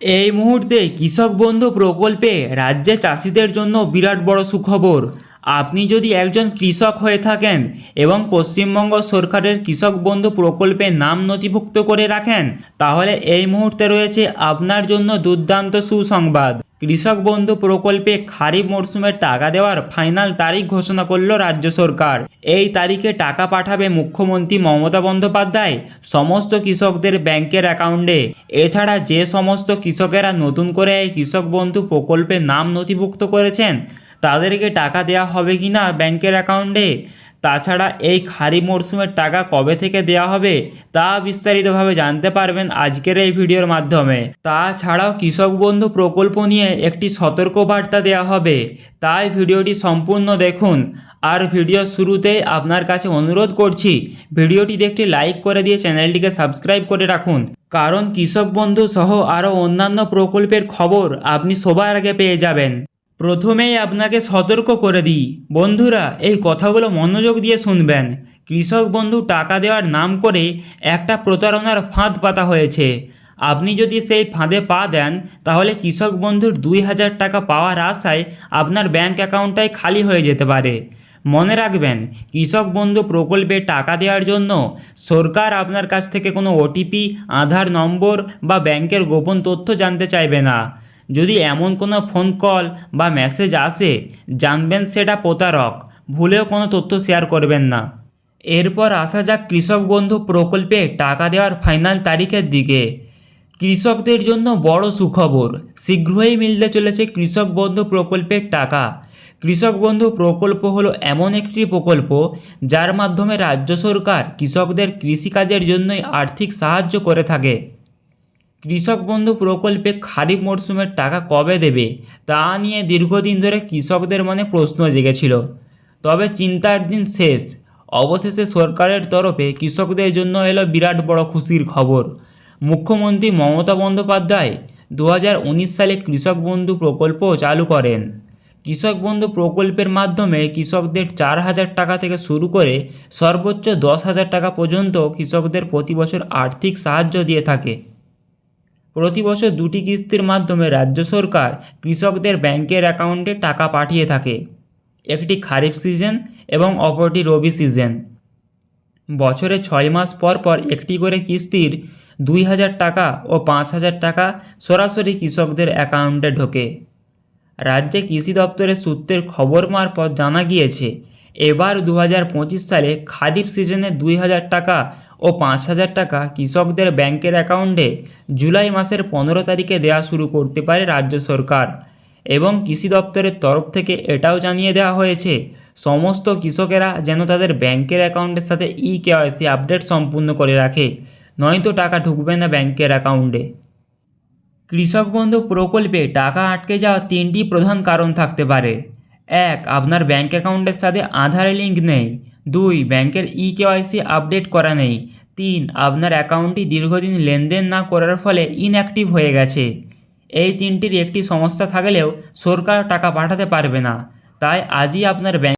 এই মুহূর্তে কৃষক বন্ধু প্রকল্পে রাজ্যে চাষিদের জন্য বিরাট বড় সুখবর। আপনি যদি একজন কৃষক হয়ে থাকেন এবং পশ্চিমবঙ্গ সরকারের কৃষক বন্ধু প্রকল্পে নাম নথিভুক্ত করে রাখেন, তাহলে এই মুহূর্তে রয়েছে আপনার জন্য দুর্দান্ত সুসংবাদ। কৃষক বন্ধু প্রকল্পে খারিফ মরশুমের টাকা দেওয়ার ফাইনাল তারিখ ঘোষণা করল রাজ্য সরকার। এই তারিখে টাকা পাঠাবে মুখ্যমন্ত্রী মমতা বন্দ্যোপাধ্যায়, সমস্ত কৃষকদের ব্যাংকের অ্যাকাউন্টে। এছাড়া যে সমস্ত কৃষকেরা নতুন করে এই কৃষক বন্ধু প্রকল্পে নাম নথিভুক্ত করেছেন, তাদেরকে টাকা দেওয়া হবে কি না ব্যাংকের অ্যাকাউন্টে? তাছাড়া এই খারিফ মরশুমের টাকা কবে থেকে দেওয়া হবে তা বিস্তারিতভাবে জানতে পারবেন আজকের এই ভিডিওর মাধ্যমে। তাছাড়াও কৃষক বন্ধু প্রকল্প নিয়ে একটি সতর্ক বার্তা দেওয়া হবে। তাই ভিডিওটি সম্পূর্ণ দেখুন। আর ভিডিওর শুরুতেই আপনার কাছে অনুরোধ করছি, ভিডিওটিতে একটি লাইক করে দিয়ে চ্যানেলটিকে সাবস্ক্রাইব করে রাখুন। কারণ কৃষক বন্ধু সহ আরও অন্যান্য প্রকল্পের খবর আপনি সবার আগে পেয়ে যাবেন। প্রথমেই আপনাকে সতর্ক করে দিই। বন্ধুরা, এই কথাগুলো মনোযোগ দিয়ে শুনবেন। কৃষক বন্ধু টাকা দেওয়ার নাম করে একটা প্রতারণার ফাঁদ পাতা হয়েছে। আপনি যদি সেই ফাঁদে পা দেন, তাহলে কৃষক বন্ধুর দুই হাজার টাকা পাওয়ার আশায় আপনার ব্যাংক অ্যাকাউন্টটাই খালি হয়ে যেতে পারে। মনে রাখবেন, কৃষক বন্ধু প্রকল্পে টাকা দেওয়ার জন্য সরকার আপনার কাছ থেকে কোনো ওটিপি, আধার নম্বর বা ব্যাংকের গোপন তথ্য জানতে চাইবে না। যদি এমন কোনো ফোন কল বা মেসেজ আসে, জানবেন সেটা প্রতারক। ভুলেও কোনো তথ্য শেয়ার করবেন না। এরপর আসা যাক কৃষক বন্ধু প্রকল্পে টাকা দেওয়ার ফাইনাল তারিখের দিকে। কৃষকদের জন্য বড় সুখবর, শীঘ্রই মিলতে চলেছে কৃষক বন্ধু প্রকল্পের টাকা। কৃষক বন্ধু প্রকল্প হলো এমন একটি প্রকল্প, যার মাধ্যমে রাজ্য সরকার কৃষকদের কৃষিকাজের জন্যই আর্থিক সাহায্য করে থাকে। কৃষক বন্ধু প্রকল্পে খারিফ মরশুমের টাকা কবে দেবে, তা নিয়ে দীর্ঘদিন ধরে কৃষকদের মনে প্রশ্ন জেগেছিল। তবে চিন্তার দিন শেষ। অবশেষে সরকারের তরফে কৃষকদের জন্য এলো বিরাট বড় খুশির খবর। মুখ্যমন্ত্রী মমতা বন্দ্যোপাধ্যায় দু হাজার উনিশ সালে কৃষক বন্ধু প্রকল্প চালু করেন। কৃষক বন্ধু প্রকল্পের মাধ্যমে কৃষকদের চার হাজার টাকা থেকে শুরু করে সর্বোচ্চ দশ হাজার টাকা পর্যন্ত কৃষকদের প্রতি বছর আর্থিক সাহায্য দিয়ে থাকে। প্রতি বছর দুটি কিস্তির মাধ্যমে রাজ্য সরকার কৃষকদের ব্যাংকের অ্যাকাউন্টে টাকা পাঠিয়ে থাকে। একটি খারিফ সিজন এবং অপরটি রবি সিজন। বছরে ছয় মাস পর পর একটি করে কিস্তির দুই হাজার টাকা ও পাঁচ হাজার টাকা সরাসরি কৃষকদের অ্যাকাউন্টে ঢোকে। রাজ্যে কৃষি দপ্তরের সূত্রের খবর মারফত জানা গিয়েছে, এবার দু হাজার পঁচিশ সালে খারিফ সিজনে দুই হাজার টাকা ও পাঁচ হাজার টাকা কৃষকদের ব্যাংকের অ্যাকাউন্টে জুলাই মাসের পনেরো তারিখে দেওয়া শুরু করতে পারে রাজ্য সরকার। এবং কৃষি দপ্তরের তরফ থেকে এটাও জানিয়ে দেওয়া হয়েছে, সমস্ত কৃষকেরা যেন তাদের ব্যাংকের অ্যাকাউন্টের সাথে ই কেওয়াইসি আপডেট সম্পূর্ণ করে রাখে, নয়তো টাকা ঢুকবে না ব্যাংকের অ্যাকাউন্টে। কৃষক বন্ধু প্রকল্পে টাকা আটকে যাওয়ার তিনটি প্রধান কারণ থাকতে পারে। এক, আপনার ব্যাংক অ্যাকাউন্টের সাথে আধার লিঙ্ক নেই। দুই, ব্যাংকের ই কেওয়াইসি আপডেট করা নেই। তিন, আপনার অ্যাকাউন্টটি দীর্ঘদিন লেনদেন না করার ফলে ইনঅ্যাক্টিভ হয়ে গেছে। এই তিনটির একটি সমস্যা থাকলেও সরকার টাকা পাঠাতে পারবে না। তাই আজই আপনার ব্যাংক